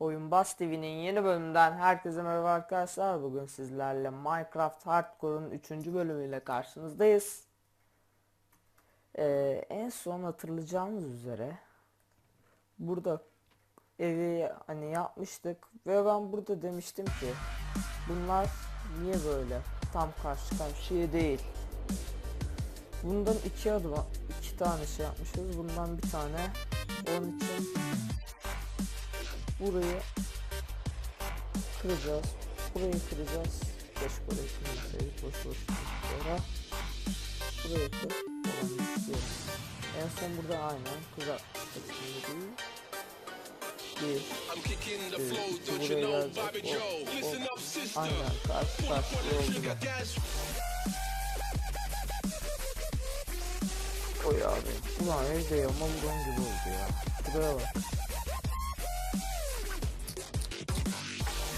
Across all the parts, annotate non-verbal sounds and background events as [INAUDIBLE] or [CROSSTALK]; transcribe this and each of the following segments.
Oyun Bas TV'nin yeni bölümünden herkese merhaba arkadaşlar. Bugün sizlerle Minecraft Hardcore'un 3. bölümüyle karşınızdayız. Ee, en son hatırlayacağınız üzere burada evi hani yapmıştık ve ben burada demiştim ki bunlar niye böyle tam karşı karşıya değil. Bundan iki adım iki tane şey yapmışız. Bundan bir tane onun için burayı kıracağız. Burayı kıracağız. Keşke orayı kırmasaydık. Boş boş sonra. Burayı kır. Olan istiyorum. En son burada aynen değil. Bir, you buraya gelecek. Bobby Hop, Aynen karşı karşıya oldular. Oy abi. Ulan evde yamam don gibi oldu ya. Buraya bak.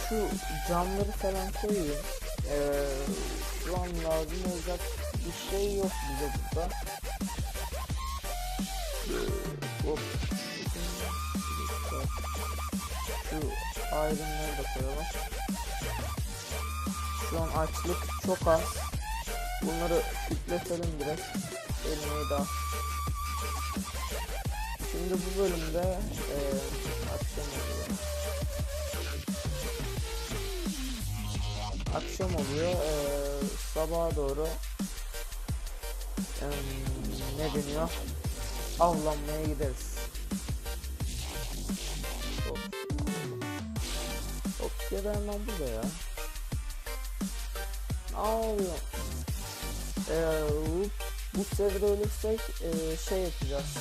Şu camları falan koyayım. Ee, şu an lazım olacak bir şey yok bize burada. Ee, hop. Şu ayrımları da koyalım. Şu an açlık çok az. Bunları yükletelim biraz. Elmeyi daha. Şimdi bu bölümde eee akşam oluyor. Akşam oluyor. eee sabaha doğru em, ne deniyor? Avlanmaya gideriz. Hop ya da hemen burada ya. Ne oluyor? Eee, hop. bu seride ölürsek eee, şey yapacağız.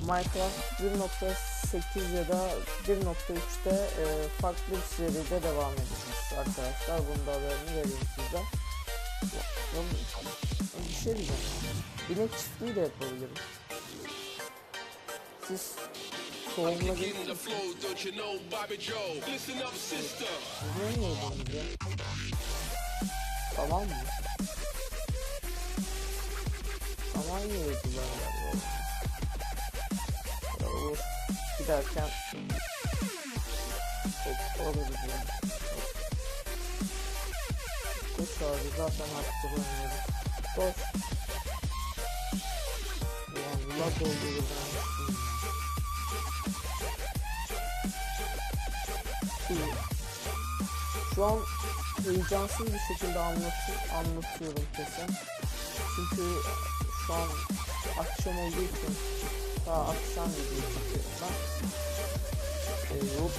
Minecraft 1.8 ya da 1.3'te eee, farklı bir seride devam edeceğiz arkadaşlar. Bunu da haberini vereyim size. Bir şey diyeceğim. İnek çiftliği de yapabilirim. Siz yiyordunuz ya? Tamam mı? Tamam galiba. Ya olur. Giderken Hop alırız ya. Koş abi zaten hakkı oynuyoruz. Koş. Ulan lag oldu şu an heyecansız bir şekilde anlatı anlatıyorum kesin. Çünkü şu an akşam olduğu için daha akşam video çekiyorum ben. Ee, hop.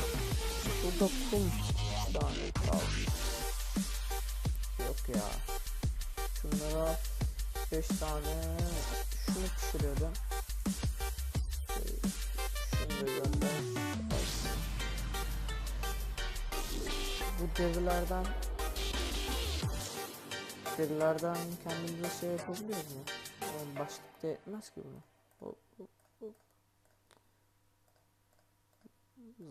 Burada kum tane kaldı. Yok ya. Şunlara 5 tane şunu pişiriyordum. Derilerden derilerden kendimize şey yapabiliyoruz mu? Oğlum başlıkta yetmez ki bunu.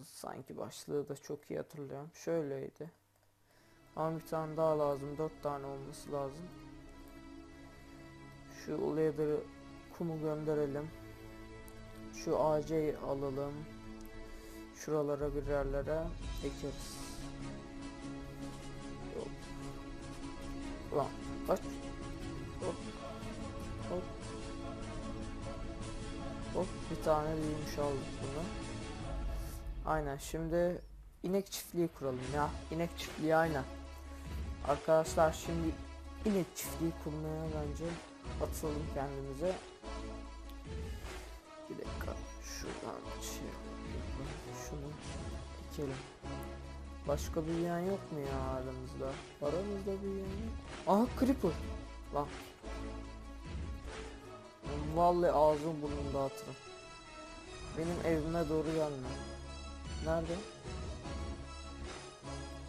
Sanki başlığı da çok iyi hatırlıyorum. Şöyleydi. Ama bir tane daha lazım. Dört tane olması lazım. Şu leather'ı kumu gönderelim. Şu ağacı alalım. Şuralara bir yerlere ekeriz. Ulan kaç. Hop. Hop. Hop bir tane büyümüş aldık bunu. Aynen şimdi inek çiftliği kuralım ya. İnek çiftliği aynen. Arkadaşlar şimdi inek çiftliği kurmaya bence atalım kendimize. Bir dakika şuradan şey yapalım. Şunu dikelim. Başka büyüyen yok mu ya aramızda? Aramızda büyüyen yok. Aha creeper. Lan. Vallahi ağzım burnum dağıtırım. Benim evime doğru gelme. Nerede?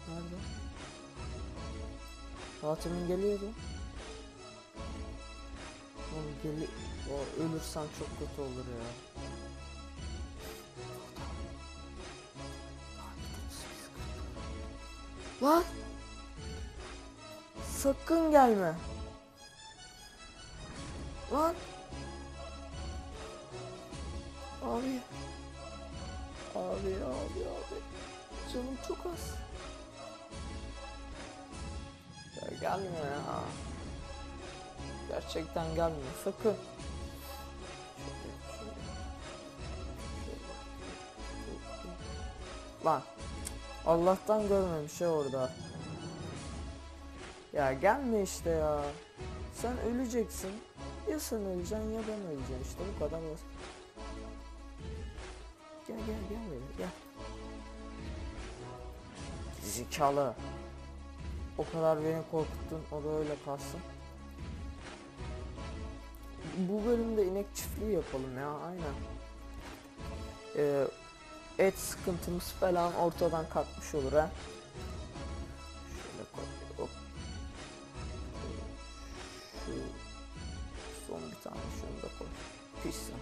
Nerede? Fatih'in geliyordu. Oğlum geli o ölürsem çok kötü olur ya. Lan! Sakın gelme. Lan. Abi. Abi abi abi. Canım çok az. Ya gelme ya. Gerçekten gelme sakın. Lan. Allah'tan görmemiş ya orada. Ya gelme işte ya. Sen öleceksin. Ya sen öleceksin ya ben öleceğim işte bu kadar basit. Gel gel gel böyle gel. Zekalı. O kadar beni korkuttun o da öyle kalsın. Bu bölümde inek çiftliği yapalım ya aynen. Ee, et sıkıntımız falan ortadan kalkmış olur ha. Şöyle koy. Hop. Şu son bir tane şunu da koy. Pizza.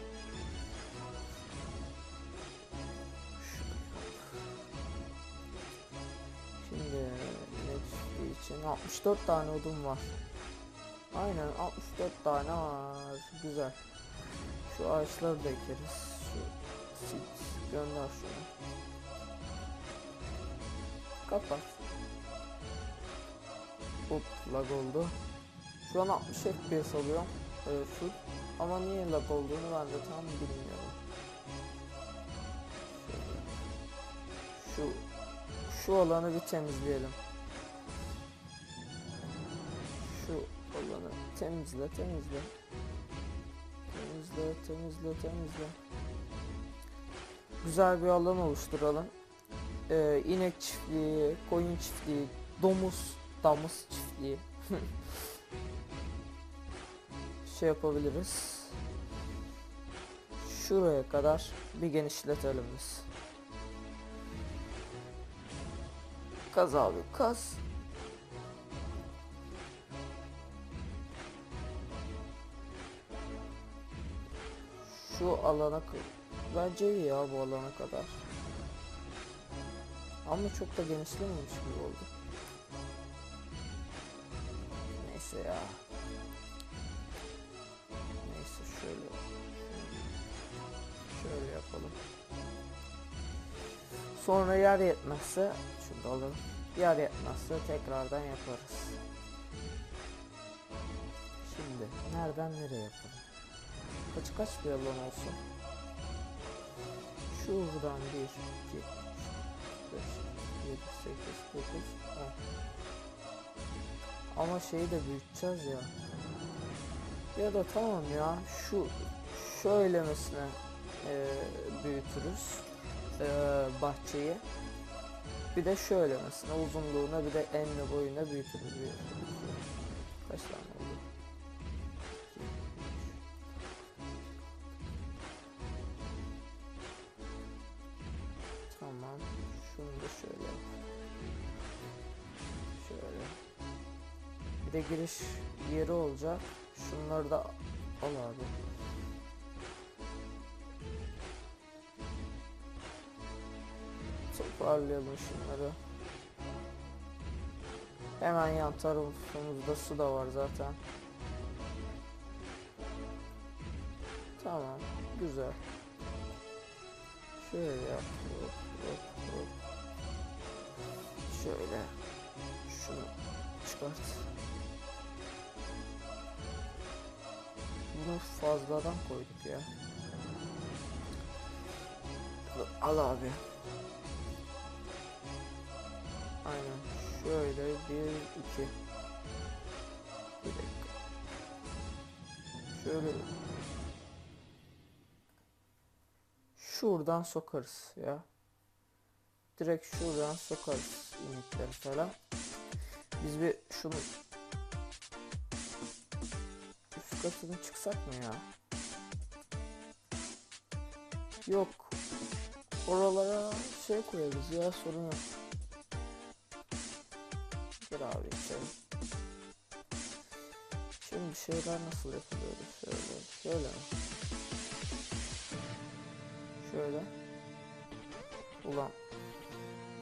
Şimdi çiftliği için 64 tane odun var. Aynen 64 tane var. Güzel. Şu ağaçları da ekeriz. Sit gönder şunu. Kapat. Hop lag oldu. Şu an 60 FPS alıyorum. Ee, full. Ama niye lag olduğunu ben de tam bilmiyorum. Şu şu alanı bir temizleyelim. Şu alanı temizle temizle. Temizle temizle temizle. Güzel bir alan oluşturalım. Ee, inek çiftliği, koyun çiftliği, domuz, damız çiftliği. [LAUGHS] şey yapabiliriz. Şuraya kadar bir genişletelim biz. Kaz abi kaz. Şu alana bence iyi ya bu alana kadar. Ama çok da genişlememiş gibi oldu. Neyse ya. Neyse şöyle. Şöyle yapalım. Sonra yer yetmezse şunu alalım. Yer yetmezse tekrardan yaparız. Şimdi nereden nereye yapalım? Kaç kaç bir alan olsun? Şuradan 1, 2, 3, 5, 7, 8, 9, 10. Ama şeyi de büyüteceğiz ya. Ya da tamam ya şu şöylemesine e, büyütürüz e, bahçeyi. Bir de şöyle mesela uzunluğuna bir de enine boyuna büyütürüz. Bir, iki, kaç tane oldu? De giriş yeri olacak. Şunları da al abi. Toparlayalım şunları. Hemen yan tarafımızda su da var zaten. Tamam, güzel. Şöyle yap. Hop, hop, hop. Şöyle. Şunu çıkart. Bunu fazladan koyduk ya. Al abi. Aynen. Şöyle bir iki. Bir dakika. Şöyle. Şuradan sokarız ya. Direkt şuradan sokarız inekleri falan. Biz bir şunu katını çıksak mı ya? Yok. Oralara şey koyarız ya sorun yok. Gel abi içeri. Şimdi şeyler nasıl yapılıyor? Şöyle, şöyle? Şöyle. Ulan.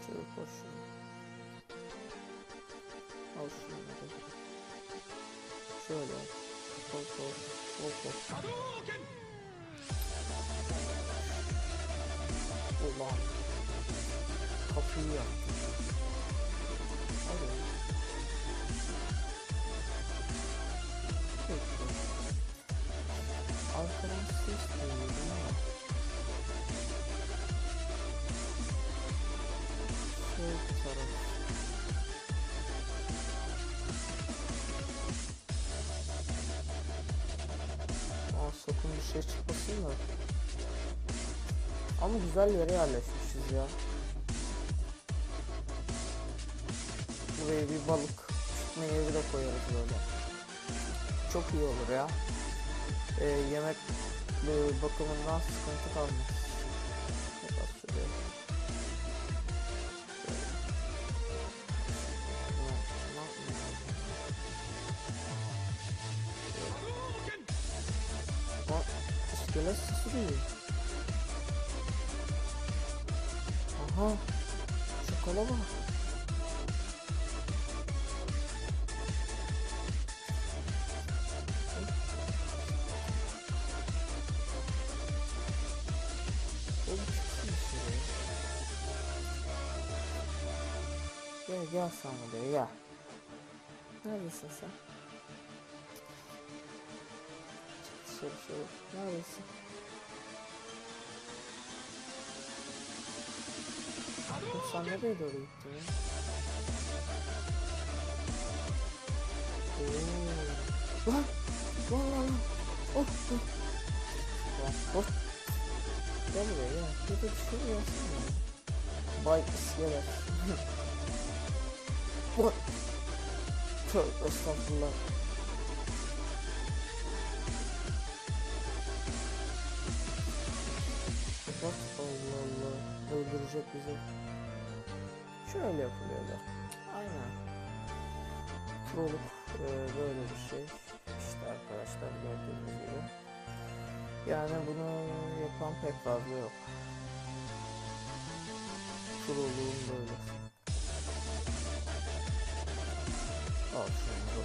Şöyle koy şunu. Al şöyle. Hop hop hop hop. Ulan. Kapıyı yaktı. Hadi. Peki. Arkadan ses duyuyorum ama. Sol taraf. Aa sakın bir şey çıkmasın da. Ama güzel yere yerleşmişiz ya. Buraya bir balık tutma yeri de koyarız böyle. Çok iyi olur ya. Ee, yemek e, bakımından sıkıntı kalmaz. Gel gel sen buraya gel. Neredesin sen? Çık dışarı şöyle. Neredesin? Sen nereye doğru gittin ya? Oo. Lan! Lan lan lan! Oh! Oh! Lan, oh! Gel buraya. Burada bir şey yazsana. Bay iskelet. [LAUGHS] What? Tövbe estağfurullah. Bak Allah Allah. Öldürecek bizi. Şöyle yapılıyor da. Aynen. Proluk e, böyle bir şey. İşte arkadaşlar gördüğünüz gibi. Yani bunu yapan pek fazla yok. Proluğun böyle. Al şunu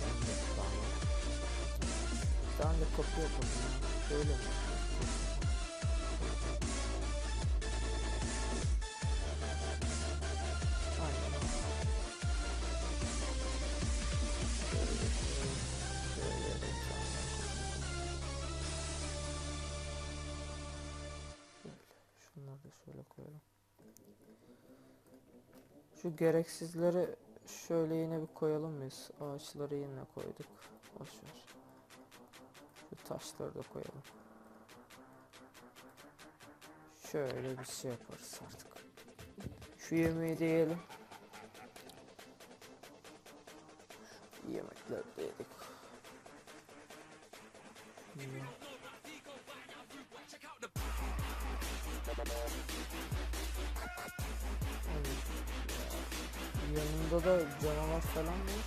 tane. Bir tane de kapı yapalım. ya. Mi? Şunları da şöyle koyalım. Şu gereksizleri şöyle yine bir koyalım mıyız? Ağaçları yine koyduk. Boş ver. Şu taşları da koyalım. Şöyle bir şey yaparız artık. Şu yemeği de yiyelim. Yemekler de yedik. Yanında da canavar falan var.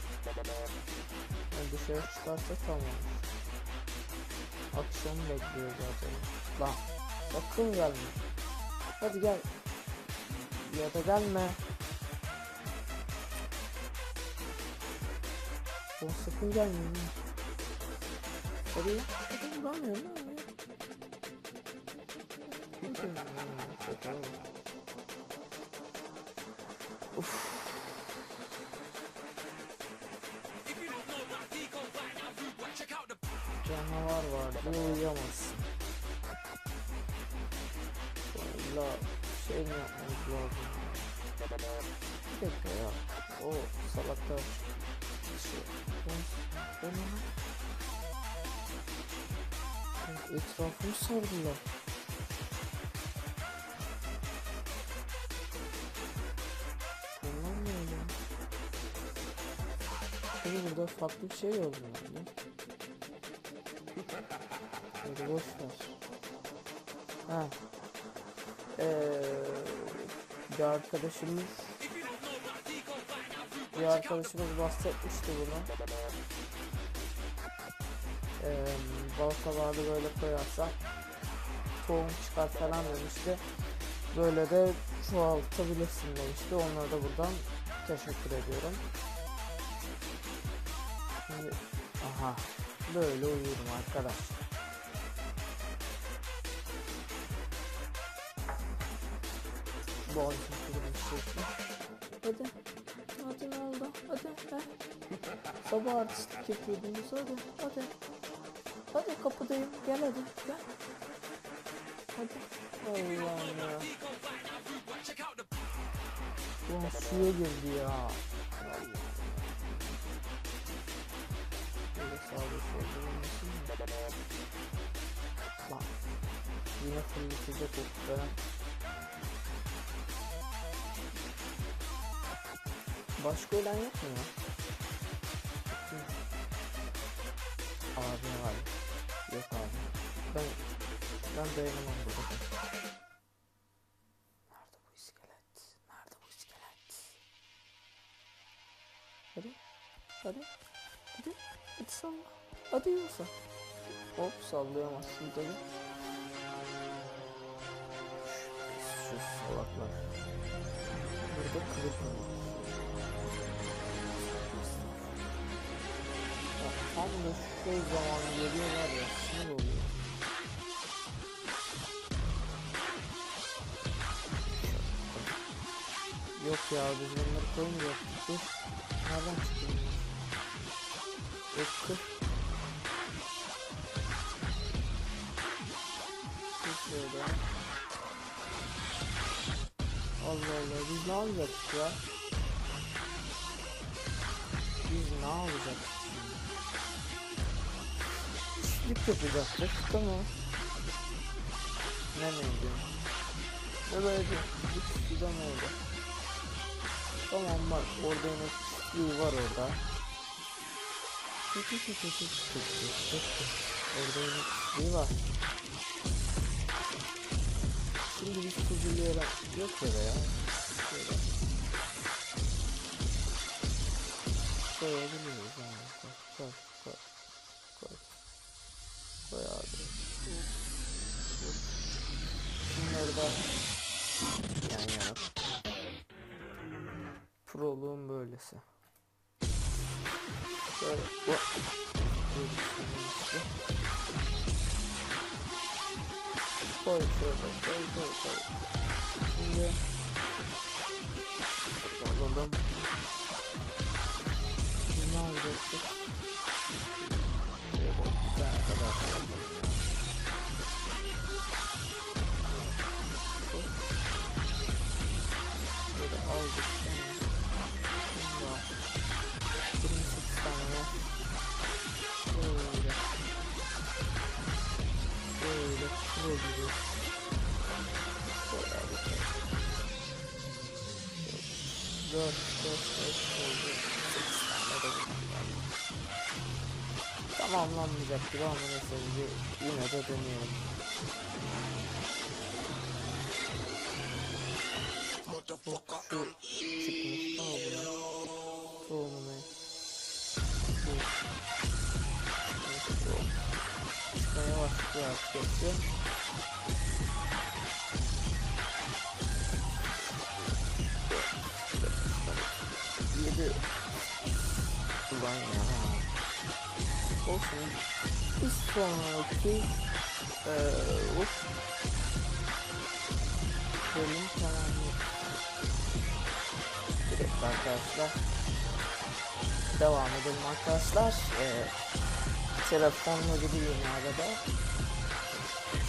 Yani dışarı çıkarsa tamam. Akşam bekliyor zaten. Lan sakın gelme. Hadi gel. Ya da gelme. Lan sakın gelme. Hadi. Hadi vuramıyorum lan İlla şey mi yapmamız lazım? Bir dakika ya. O salakta şey. O, o ne lan? Ya Etrafımı sardılar. Öyle? Şimdi burada farklı bir şey gördüm ben de. Hadi boş ver. Ha. Ee, bir arkadaşımız bir arkadaşımız bahsetmişti bunu. Ee, balkalarda böyle koyarsan tohum çıkar falan demişti. Böyle de çoğaltabilirsin demişti. Onlara da buradan teşekkür ediyorum. Şimdi, aha böyle uyuyorum arkadaş. Boğazım şekli. Hadi. Hadi ne oldu? Hadi. Heh. Sabah artistlik yapıyordunuz. Hadi. Hadi. Hadi kapıdayım. Gel hadi. Gel. Hadi. Allah'ım ya. Ulan suya girdi ya. Böyle sağda solda olmasın? Lan. Yine fırlatacak oklara. Başka ölen yok mu ya? Abi abi. Yok abi. Ben ben dayanamam burada. Nerede bu iskelet? Nerede bu iskelet? Hadi. Hadi. Hadi. Hadi salla. Hadi yoksa. Hop sallayamazsın tabii. Şu salaklar. Burada kırık mı? Tam da şu zaman geliyorlar ya sinir oluyor. Yok ya biz bunları koymayacaktık. Dur. Nereden çıktı? Yok kır. Kır şöyle. Allah Allah biz ne alacaktık ya? E, daha olacak. Slip yapacaktık ama ne neydi? Ve böyle bir güzel oldu. Tamam bak orada yine var orada. Orada yine var. Şimdi bir kuzulara yok ya ya. Koyabiliriz yani. Koy koy koy. Koy. Koy abi. Yok. Şunları da yan yana. Proluğum böylesi. Üstüne. Koy şöyle koy koy koy. Şimdi olacaktır ama neyse yine de deneyelim. Şu çıkmış. Al bunu. Tohumunu. Çıkmaya başlıyor açıkçası. Yedi. Ulan ya. Olsun. Bir sonraki eee hop. bölüm tamamlıyor. Direkt arkadaşlar. Devam edelim arkadaşlar. Ee, telefonla gidiyorum arada.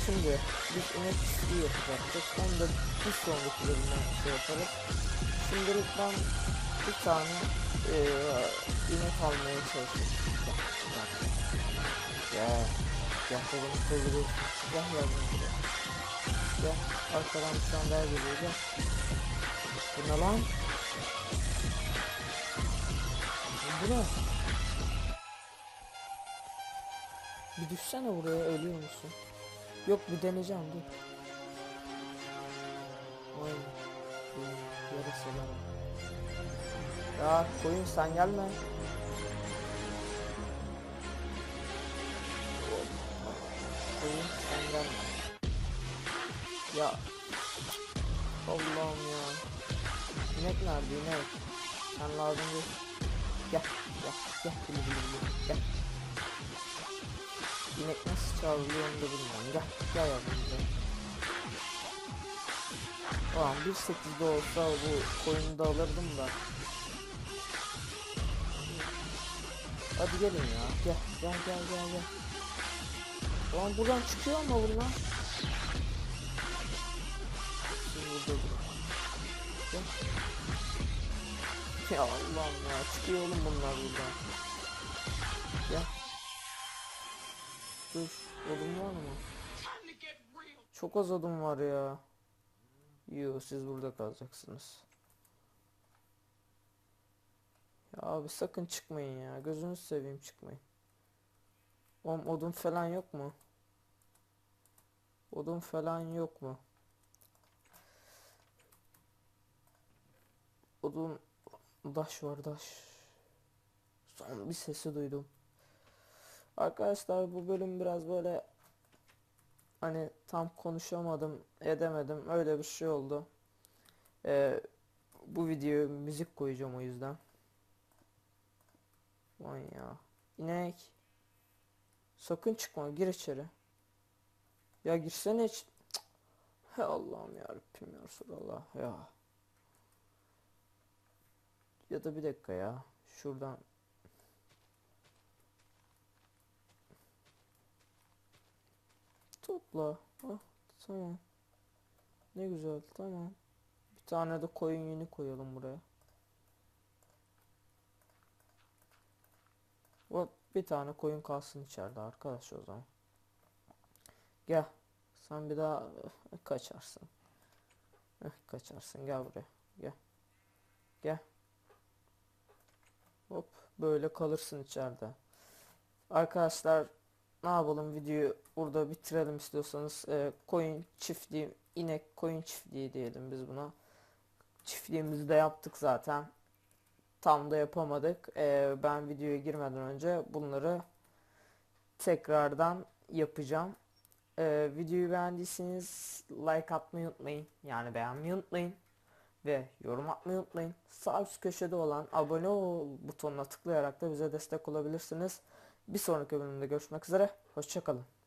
Şimdi biz çiftliği yapacaktık. Onu da bir sonraki bölümde şey yaparız. Şimdilik ben bir tane e, inek almaya çalışıyorum. Gel. Gel babamı kıldırıyorsun. Gel yavrum buraya. Gel. Arkadan bir tane daha geliyor. Gel. Bu ne lan? Bu ne? Bir düşsene buraya ölüyor musun? Yok bir deneyeceğim dur. Oy. Yarısı var. Ya koyun sen gelme. Ya. Allah'ım ya. İnek nerede inek? Sen lazım değil. Gel gel gel gel gel gel. İnek nasıl çağrılıyor onu da bilmiyorum. Gel, gel yavrum gel. Ulan 1.8'de olsa bu koyunu da alırdım da. Hadi gelin ya. Gel, gel, gel, gel, gel. Ulan buradan çıkıyor ama bunlar. Ya Allah'ım ya çıkıyor oğlum bunlar buradan. Gel. Dur odun var mı? Çok az odun var ya. Yo siz burada kalacaksınız. Ya abi sakın çıkmayın ya. Gözünüzü seveyim çıkmayın. Oğlum odun falan yok mu? Odun falan yok mu? Odun daş var daş. Son bir sesi duydum. Arkadaşlar bu bölüm biraz böyle hani tam konuşamadım edemedim öyle bir şey oldu. Ee, bu videoya müzik koyacağım o yüzden. Lan ya. İnek. Sakın çıkma gir içeri. Ya girsene iç. He Allah'ım ya Rabbim ya Resulallah ya. Ya da bir dakika ya. Şuradan Topla. Ah, tamam. Ne güzel, tamam. Bir tane de koyun yünü koyalım buraya. Bak bir tane koyun kalsın içeride arkadaş o zaman. Gel. Sen bir daha eh, kaçarsın. Eh, kaçarsın. Gel buraya. Gel. Gel. Hop böyle kalırsın içeride. Arkadaşlar ne yapalım videoyu burada bitirelim istiyorsanız e, koyun çiftliği inek koyun çiftliği diyelim biz buna. Çiftliğimizi de yaptık zaten. Tam da yapamadık. E, ben videoya girmeden önce bunları tekrardan yapacağım. E, videoyu beğendiyseniz like atmayı unutmayın. Yani beğenmeyi unutmayın ve yorum atmayı unutmayın sağ üst köşede olan abone ol butonuna tıklayarak da bize destek olabilirsiniz bir sonraki bölümde görüşmek üzere. Hoşçakalın.